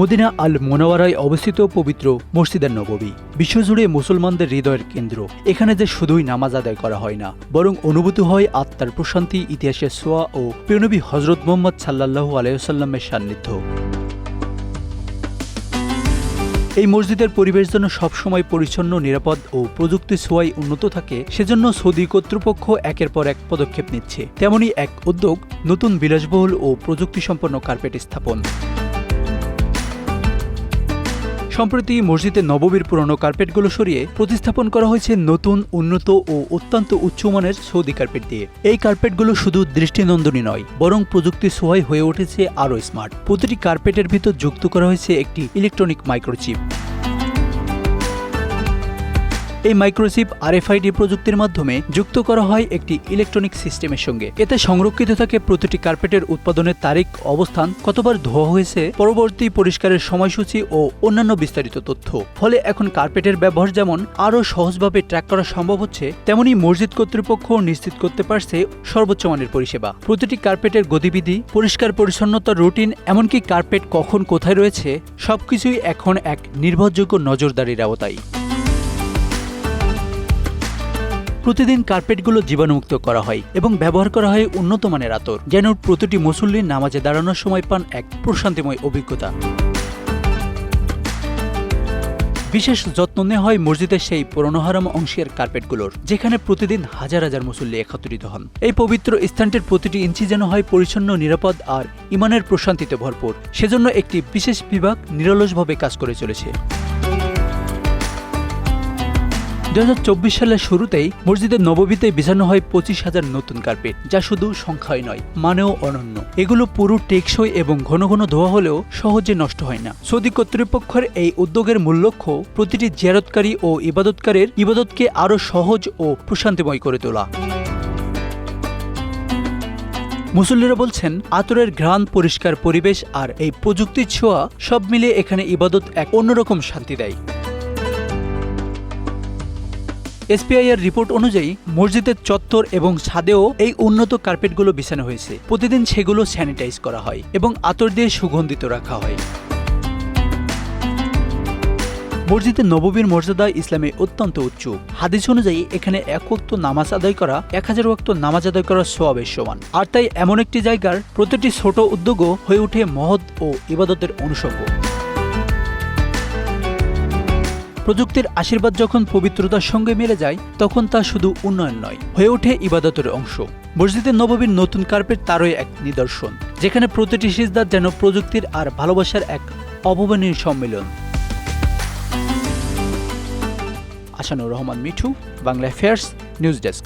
Medina আল মোনাওয়ারায় অবস্থিত পবিত্র মসজিদের নববী বিশ্বজুড়ে মুসলমানদের হৃদয়ের কেন্দ্র। এখানে যে শুধুই নামাজ আদায় করা হয় না, বরং অনুভূত হয় আত্মার প্রশান্তি, ইতিহাসের সোয়া ও প্রিয়নবী হজরত মোহাম্মদ সাল্লাহু আলাইসাল্লামের সান্নিধ্য। এই মসজিদের পরিবেশ যেন সবসময় পরিচ্ছন্ন, নিরাপদ ও প্রযুক্তি ছোঁয়ায় উন্নত থাকে, সেজন্য সৌদি কর্তৃপক্ষ একের পর এক পদক্ষেপ নিচ্ছে। তেমনি এক উদ্যোগ নতুন বিলাসবহুল ও প্রযুক্তি সম্পন্ন কার্পেট স্থাপন। সম্প্রতি মসজিদে নববীর পুরনো কার্পেটগুলো সরিয়ে প্রতিস্থাপন করা হয়েছে নতুন, উন্নত ও অত্যন্ত উচ্চমানের সৌদি কার্পেট দিয়ে। এই কার্পেটগুলো শুধু দৃষ্টিনন্দনী নয়, বরং প্রযুক্তি সোহাই হয়ে উঠেছে আরও স্মার্ট। প্রতিটি কার্পেটের ভিতর যুক্ত করা হয়েছে একটি ইলেকট্রনিক মাইক্রোচিপ। এই মাইক্রোচিপ আরএফআইডি প্রযুক্তির মাধ্যমে যুক্ত করা হয় একটি ইলেকট্রনিক সিস্টেমের সঙ্গে। এতে সংরক্ষিত থাকে প্রতিটি কার্পেটের উৎপাদনের তারিখ, অবস্থান, কতবার ধোয়া হয়েছে, পরবর্তী পরিষ্কারের সময়সূচি ও অন্যান্য বিস্তারিত তথ্য। ফলে এখন কার্পেটের ব্যবহার যেমন আরও সহজভাবে ট্র্যাক করা সম্ভব হচ্ছে, তেমনি মসজিদ কর্তৃপক্ষ নিশ্চিত করতে পারছে সর্বোচ্চ মানের পরিষেবা। প্রতিটি কার্পেটের গতিবিধি, পরিষ্কার পরিচ্ছন্নতার রুটিন, এমনকি কার্পেট কখন কোথায় রয়েছে, সবকিছুই এখন এক নির্ভরযোগ্য নজরদারির আওতায়। প্রতিদিন কার্পেটগুলো জীবাণুমুক্ত করা হয় এবং ব্যবহার করা হয় উন্নত মানের আতর, যেন প্রতিটি মুসল্লি নামাজে দাঁড়ানোর সময় পান এক প্রশান্তিময় অভিজ্ঞতা। বিশেষ যত্ন নেওয়া হয় মসজিদের সেই পুরনোহারাম অংশের কার্পেটগুলোর, যেখানে প্রতিদিন হাজার হাজার মুসল্লি একত্রিত হন। এই পবিত্র স্থানটির প্রতিটি ইঞ্চি যেন হয় পরিচ্ছন্ন, নিরাপদ আর ইমানের প্রশান্তিতে ভরপুর। সেজন্য একটি বিশেষ বিভাগ নিরলসভাবে কাজ করে চলেছে। দু হাজার চব্বিশ সালের শুরুতেই মসজিদের নববীতে বিছানো হয় পঁচিশ হাজার নতুন কার্পেট যা শুধু সংখ্যায় নয়, মানেও অনন্য। এগুলো পুরো টেকসই এবং ঘন ঘন ধোয়া হলেও সহজে নষ্ট হয় না। সৌদি কর্তৃপক্ষের এই উদ্যোগের মূল লক্ষ্য প্রতিটি জিয়ারতকারী ও ইবাদতকারের ইবাদতকে আরও সহজ ও প্রশান্তিময় করে তোলা। মুসল্লিরা বলছেন, আতরের ঘ্রাণ, পরিষ্কার পরিবেশ আর এই প্রযুক্তির ছোঁয়া সব মিলিয়ে এখানে ইবাদত এক অন্যরকম শান্তি দেয়। এসপিআই এর রিপোর্ট অনুযায়ী মসজিদের চত্বর এবং ছাদেও এই উন্নত কার্পেটগুলো বিছানো হয়েছে। প্রতিদিন সেগুলো স্যানিটাইজ করা হয় এবং আতর দিয়ে সুগন্ধিত রাখা হয়। মসজিদের নববীর মর্যাদা ইসলামে অত্যন্ত উচ্চ। হাদিস অনুযায়ী এখানে এক ওয়াক্ত নামাজ আদায় করা, এক হাজার ওয়াক্ত নামাজ আদায় করা সোয়াবের সমান। আর তাই এমন একটি জায়গার প্রতিটি ছোট উদ্যোগও হয়ে ওঠে মহৎ ও ইবাদতের অনুষঙ্গ। প্রযুক্তির আশীর্বাদ যখন পবিত্রতার সঙ্গে মিলে যায়, তখন তা শুধু উন্নয়ন নয়, হয়ে ওঠে ইবাদতের অংশ। মসজিদের নববীর নতুন কার্পেট তারই এক নিদর্শন, যেখানে প্রতিটি সিজদার যেন প্রযুক্তির আর ভালোবাসার এক অভাবনীয় সম্মেলন। Asanur Rahman Mithu, Bangla affairs, news desk.